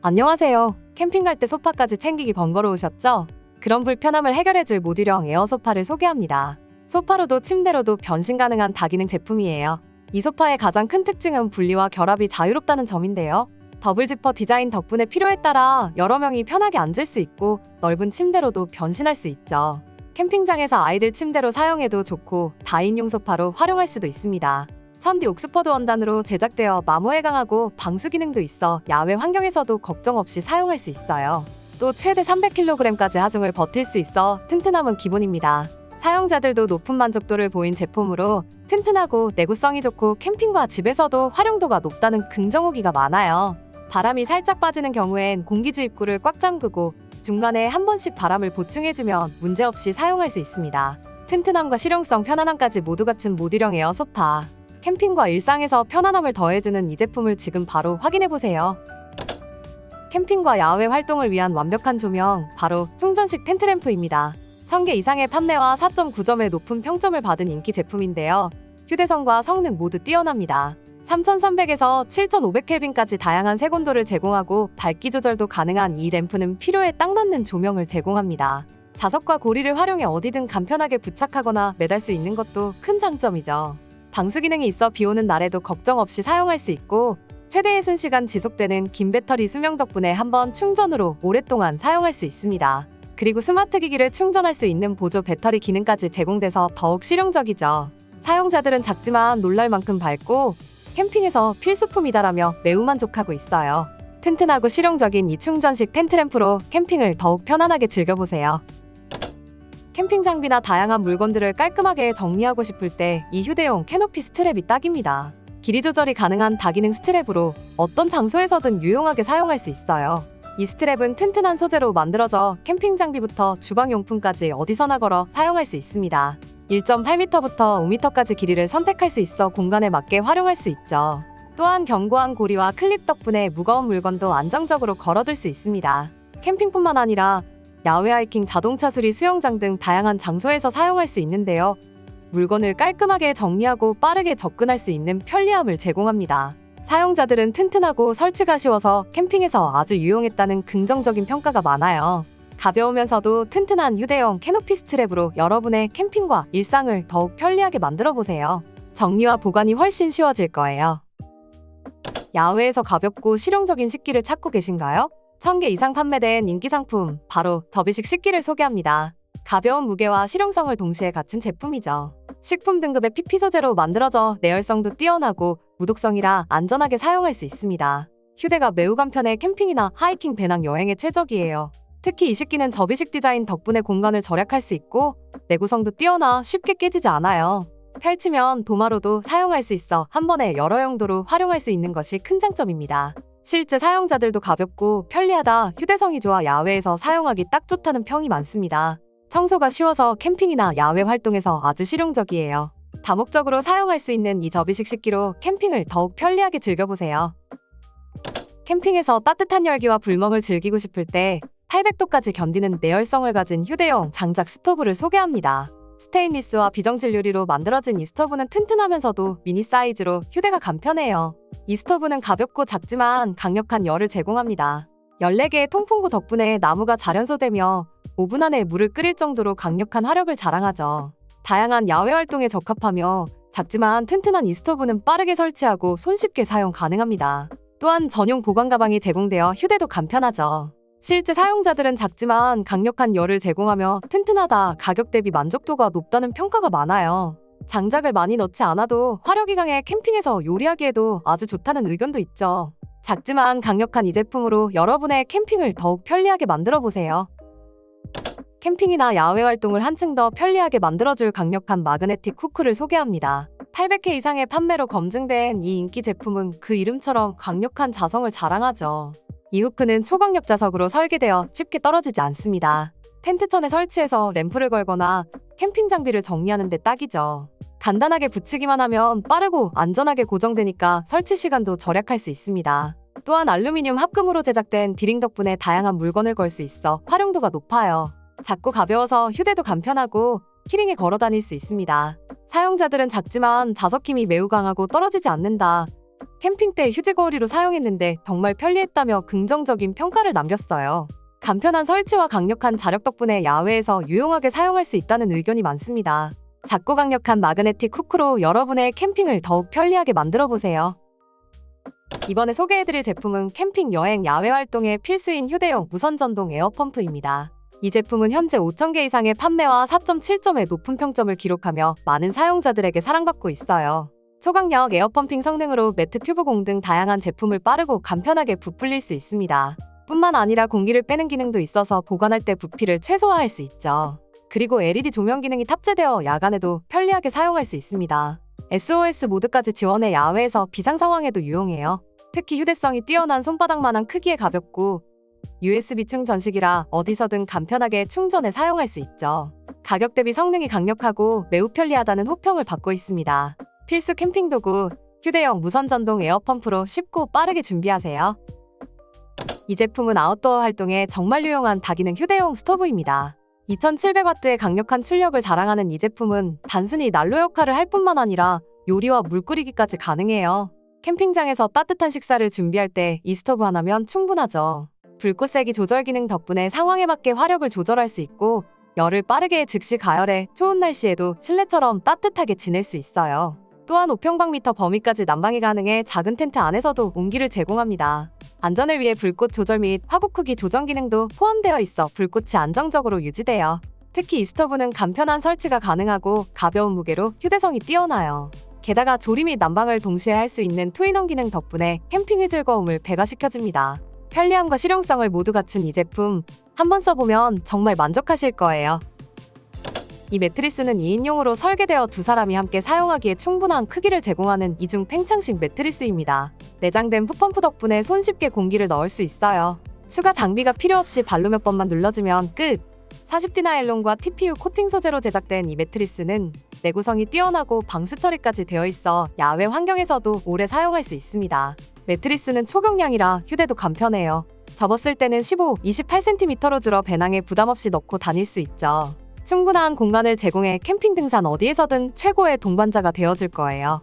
안녕하세요. 캠핑 갈 때 소파까지 챙기기 번거로우셨죠? 그런 불편함을 해결해줄 모듈형 에어 소파를 소개합니다. 소파로도 침대로도 변신 가능한 다기능 제품이에요. 이 소파의 가장 큰 특징은 분리와 결합이 자유롭다는 점인데요. 더블 지퍼 디자인 덕분에 필요에 따라 여러 명이 편하게 앉을 수 있고 넓은 침대로도 변신할 수 있죠. 캠핑장에서 아이들 침대로 사용해도 좋고 다인용 소파로 활용할 수도 있습니다. 천디 옥스퍼드 원단으로 제작되어 마모에 강하고 방수 기능도 있어 야외 환경에서도 걱정 없이 사용할 수 있어요. 또 최대 300kg까지 하중을 버틸 수 있어 튼튼함은 기본입니다. 사용자들도 높은 만족도를 보인 제품으로 튼튼하고 내구성이 좋고 캠핑과 집에서도 활용도가 높다는 긍정 후기가 많아요. 바람이 살짝 빠지는 경우엔 공기 주 입구를 꽉 잠그고 중간에 한 번씩 바람을 보충해주면 문제없이 사용할 수 있습니다. 튼튼함과 실용성, 편안함까지 모두 갖춘 모듈형 에어 소파. 캠핑과 일상에서 편안함을 더해주는 이 제품을 지금 바로 확인해보세요. 캠핑과 야외 활동을 위한 완벽한 조명, 바로 충전식 텐트램프입니다. 1000개 이상의 판매와 4.9점의 높은 평점을 받은 인기 제품인데요. 휴대성과 성능 모두 뛰어납니다. 3300에서 7500켈빈까지 다양한 색온도를 제공하고 밝기 조절도 가능한 이 램프는 필요에 딱 맞는 조명을 제공합니다. 자석과 고리를 활용해 어디든 간편하게 부착하거나 매달 수 있는 것도 큰 장점이죠. 방수 기능이 있어 비 오는 날에도 걱정 없이 사용할 수 있고 최대의 순시간 지속되는 긴 배터리 수명 덕분에 한 번 충전으로 오랫동안 사용할 수 있습니다. 그리고 스마트 기기를 충전할 수 있는 보조 배터리 기능까지 제공돼서 더욱 실용적이죠. 사용자들은 작지만 놀랄 만큼 밝고 캠핑에서 필수품이다라며 매우 만족하고 있어요. 튼튼하고 실용적인 이 충전식 텐트램프로 캠핑을 더욱 편안하게 즐겨보세요. 캠핑 장비나 다양한 물건들을 깔끔하게 정리하고 싶을 때 이 휴대용 캐노피 스트랩이 딱입니다. 길이 조절이 가능한 다기능 스트랩으로 어떤 장소에서든 유용하게 사용할 수 있어요. 이 스트랩은 튼튼한 소재로 만들어져 캠핑 장비부터 주방용품까지 어디서나 걸어 사용할 수 있습니다. 1.8m부터 5m까지 길이를 선택할 수 있어 공간에 맞게 활용할 수 있죠. 또한 견고한 고리와 클립 덕분에 무거운 물건도 안정적으로 걸어둘 수 있습니다. 캠핑뿐만 아니라 야외 하이킹, 자동차 수리, 수영장 등 다양한 장소에서 사용할 수 있는데요. 물건을 깔끔하게 정리하고 빠르게 접근할 수 있는 편리함을 제공합니다. 사용자들은 튼튼하고 설치가 쉬워서 캠핑에서 아주 유용했다는 긍정적인 평가가 많아요. 가벼우면서도 튼튼한 휴대용 캐노피 스트랩으로 여러분의 캠핑과 일상을 더욱 편리하게 만들어 보세요. 정리와 보관이 훨씬 쉬워질 거예요. 야외에서 가볍고 실용적인 식기를 찾고 계신가요? 1000개 이상 판매된 인기 상품, 바로 접이식 식기를 소개합니다. 가벼운 무게와 실용성을 동시에 갖춘 제품이죠. 식품 등급의 PP 소재로 만들어져 내열성도 뛰어나고 무독성이라 안전하게 사용할 수 있습니다. 휴대가 매우 간편해 캠핑이나 하이킹 배낭 여행에 최적이에요. 특히 이 식기는 접이식 디자인 덕분에 공간을 절약할 수 있고 내구성도 뛰어나 쉽게 깨지지 않아요. 펼치면 도마로도 사용할 수 있어 한 번에 여러 용도로 활용할 수 있는 것이 큰 장점입니다. 실제 사용자들도 가볍고 편리하다, 휴대성이 좋아 야외에서 사용하기 딱 좋다는 평이 많습니다. 청소가 쉬워서 캠핑이나 야외 활동에서 아주 실용적이에요. 다목적으로 사용할 수 있는 이 접이식 식기로 캠핑을 더욱 편리하게 즐겨보세요. 캠핑에서 따뜻한 열기와 불멍을 즐기고 싶을 때 800도까지 견디는 내열성을 가진 휴대용 장작 스토브를 소개합니다. 스테인리스와 비정질 유리로 만들어진 이 스토브는 튼튼하면서도 미니 사이즈로 휴대가 간편해요. 이 스토브는 가볍고 작지만 강력한 열을 제공합니다. 14개의 통풍구 덕분에 나무가 잘 연소되며 5분 안에 물을 끓일 정도로 강력한 화력을 자랑하죠. 다양한 야외 활동에 적합하며 작지만 튼튼한 이 스토브는 빠르게 설치하고 손쉽게 사용 가능합니다. 또한 전용 보관 가방이 제공되어 휴대도 간편하죠. 실제 사용자들은 작지만 강력한 열을 제공하며 튼튼하다, 가격 대비 만족도가 높다는 평가가 많아요. 장작을 많이 넣지 않아도 화력이 강해 캠핑에서 요리하기에도 아주 좋다는 의견도 있죠. 작지만 강력한 이 제품으로 여러분의 캠핑을 더욱 편리하게 만들어 보세요. 캠핑이나 야외 활동을 한층 더 편리하게 만들어줄 강력한 마그네틱 후크를 소개합니다. 800회 이상의 판매로 검증된 이 인기 제품은 그 이름처럼 강력한 자성을 자랑하죠. 이 후크는 초강력 자석으로 설계되어 쉽게 떨어지지 않습니다. 텐트천에 설치해서 램프를 걸거나 캠핑 장비를 정리하는 데 딱이죠. 간단하게 붙이기만 하면 빠르고 안전하게 고정되니까 설치 시간도 절약할 수 있습니다. 또한 알루미늄 합금으로 제작된 디링 덕분에 다양한 물건을 걸 수 있어 활용도가 높아요. 작고 가벼워서 휴대도 간편하고 키링에 걸어 다닐 수 있습니다. 사용자들은 작지만 자석 힘이 매우 강하고 떨어지지 않는다. 캠핑 때 휴지거리로 사용했는데 정말 편리했다며 긍정적인 평가를 남겼어요. 간편한 설치와 강력한 자력 덕분에 야외에서 유용하게 사용할 수 있다는 의견이 많습니다. 작고 강력한 마그네틱 후크로 여러분의 캠핑을 더욱 편리하게 만들어 보세요. 이번에 소개해드릴 제품은 캠핑 여행 야외 활동에 필수인 휴대용 무선 전동 에어펌프입니다. 이 제품은 현재 5,000개 이상의 판매와 4.7점의 높은 평점을 기록하며 많은 사용자들에게 사랑받고 있어요. 초강력 에어펌핑 성능으로 매트 튜브 공 등 다양한 제품을 빠르고 간편하게 부풀릴 수 있습니다. 뿐만 아니라 공기를 빼는 기능도 있어서 보관할 때 부피를 최소화할 수 있죠. 그리고 LED 조명 기능이 탑재되어 야간에도 편리하게 사용할 수 있습니다. SOS 모드까지 지원해 야외에서 비상 상황에도 유용해요. 특히 휴대성이 뛰어난 손바닥만한 크기에 가볍고 USB 충 전식이라 어디서든 간편하게 충전해 사용할 수 있죠. 가격 대비 성능이 강력하고 매우 편리하다는 호평을 받고 있습니다. 필수 캠핑 도구, 휴대용 무선 전동 에어펌프로 쉽고 빠르게 준비하세요. 이 제품은 아웃도어 활동에 정말 유용한 다기능 휴대용 스토브입니다. 2700W의 강력한 출력을 자랑하는 이 제품은 단순히 난로 역할을 할 뿐만 아니라 요리와 물 끓이기까지 가능해요. 캠핑장에서 따뜻한 식사를 준비할 때 이 스토브 하나면 충분하죠. 불꽃 세기 조절 기능 덕분에 상황에 맞게 화력을 조절할 수 있고 열을 빠르게 즉시 가열해 추운 날씨에도 실내처럼 따뜻하게 지낼 수 있어요. 또한 5평방미터 범위까지 난방이 가능해 작은 텐트 안에서도 온기를 제공합니다. 안전을 위해 불꽃 조절 및 화구 크기 조정 기능도 포함되어 있어 불꽃이 안정적으로 유지돼요. 특히 이 스토브는 간편한 설치가 가능하고 가벼운 무게로 휴대성이 뛰어나요. 게다가 조리 및 난방을 동시에 할 수 있는 투인원 기능 덕분에 캠핑의 즐거움을 배가시켜줍니다. 편리함과 실용성을 모두 갖춘 이 제품 한번 써보면 정말 만족하실 거예요. 이 매트리스는 2인용으로 설계되어 두 사람이 함께 사용하기에 충분한 크기를 제공하는 이중 팽창식 매트리스입니다. 내장된 풋펌프 덕분에 손쉽게 공기를 넣을 수 있어요. 추가 장비가 필요 없이 발로 몇 번만 눌러주면 끝! 40D 나일론과 TPU 코팅 소재로 제작된 이 매트리스는 내구성이 뛰어나고 방수 처리까지 되어 있어 야외 환경에서도 오래 사용할 수 있습니다. 매트리스는 초경량이라 휴대도 간편해요. 접었을 때는 15, 28cm로 줄어 배낭에 부담 없이 넣고 다닐 수 있죠. 충분한 공간을 제공해 캠핑 등산 어디에서든 최고의 동반자가 되어줄 거예요.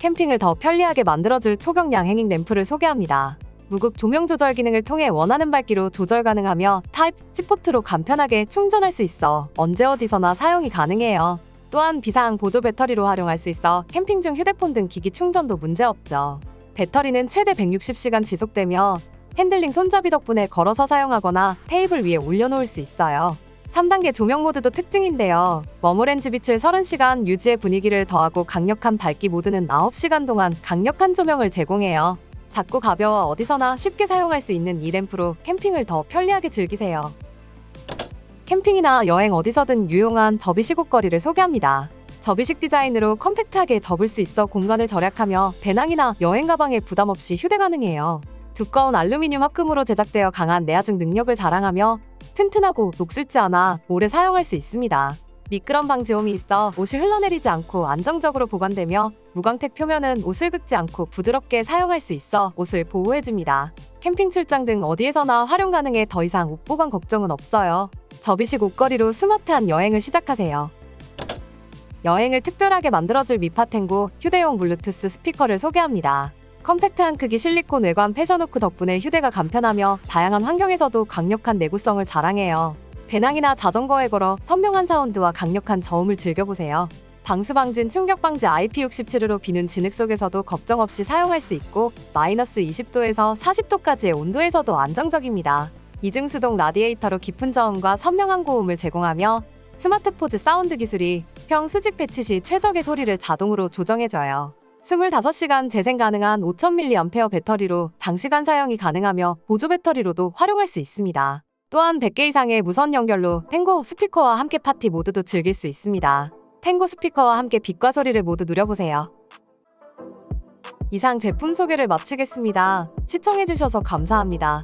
캠핑을 더 편리하게 만들어줄 초경량 행잉 램프를 소개합니다. 무극 조명 조절 기능을 통해 원하는 밝기로 조절 가능하며 타입 C 포트로 간편하게 충전할 수 있어 언제 어디서나 사용이 가능해요. 또한 비상 보조 배터리로 활용할 수 있어 캠핑 중 휴대폰 등 기기 충전도 문제없죠. 배터리는 최대 160시간 지속되며 핸들링 손잡이 덕분에 걸어서 사용하거나 테이블 위에 올려놓을 수 있어요. 3단계 조명 모드도 특징인데요. 머모렌즈 빛을 30시간 유지의 분위기를 더하고 강력한 밝기 모드는 9시간 동안 강력한 조명을 제공해요. 작고 가벼워 어디서나 쉽게 사용할 수 있는 이 램프로 캠핑을 더 편리하게 즐기세요. 캠핑이나 여행 어디서든 유용한 접이식 옷걸이를 소개합니다. 접이식 디자인으로 컴팩트하게 접을 수 있어 공간을 절약하며 배낭이나 여행 가방에 부담 없이 휴대 가능해요. 두꺼운 알루미늄 합금으로 제작되어 강한 내화증 능력을 자랑하며 튼튼하고 녹슬지 않아 오래 사용할 수 있습니다. 미끄럼 방지홈이 있어 옷이 흘러내리지 않고 안정적으로 보관되며 무광택 표면은 옷을 긁지 않고 부드럽게 사용할 수 있어 옷을 보호해줍니다. 캠핑 출장 등 어디에서나 활용 가능해 더 이상 옷 보관 걱정은 없어요. 접이식 옷걸이로 스마트한 여행을 시작하세요. 여행을 특별하게 만들어줄 미파텐고 휴대용 블루투스 스피커를 소개합니다. 컴팩트한 크기 실리콘 외관 패션호크 덕분에 휴대가 간편하며 다양한 환경에서도 강력한 내구성을 자랑해요. 배낭이나 자전거에 걸어 선명한 사운드와 강력한 저음을 즐겨보세요. 방수 방진 충격 방지 IP67으로 비는 진흙 속에서도 걱정 없이 사용할 수 있고 마이너스 20도에서 40도까지의 온도에서도 안정적입니다. 이중 수동 라디에이터로 깊은 저음과 선명한 고음을 제공하며 스마트 포즈 사운드 기술이 평 수직 배치 시 최적의 소리를 자동으로 조정해줘요. 25시간 재생 가능한 5000mAh 배터리로 장시간 사용이 가능하며 보조 배터리로도 활용할 수 있습니다. 또한 100개 이상의 무선 연결로 탱고 스피커와 함께 파티 모드도 즐길 수 있습니다. 탱고 스피커와 함께 빛과 소리를 모두 누려보세요. 이상 제품 소개를 마치겠습니다. 시청해주셔서 감사합니다.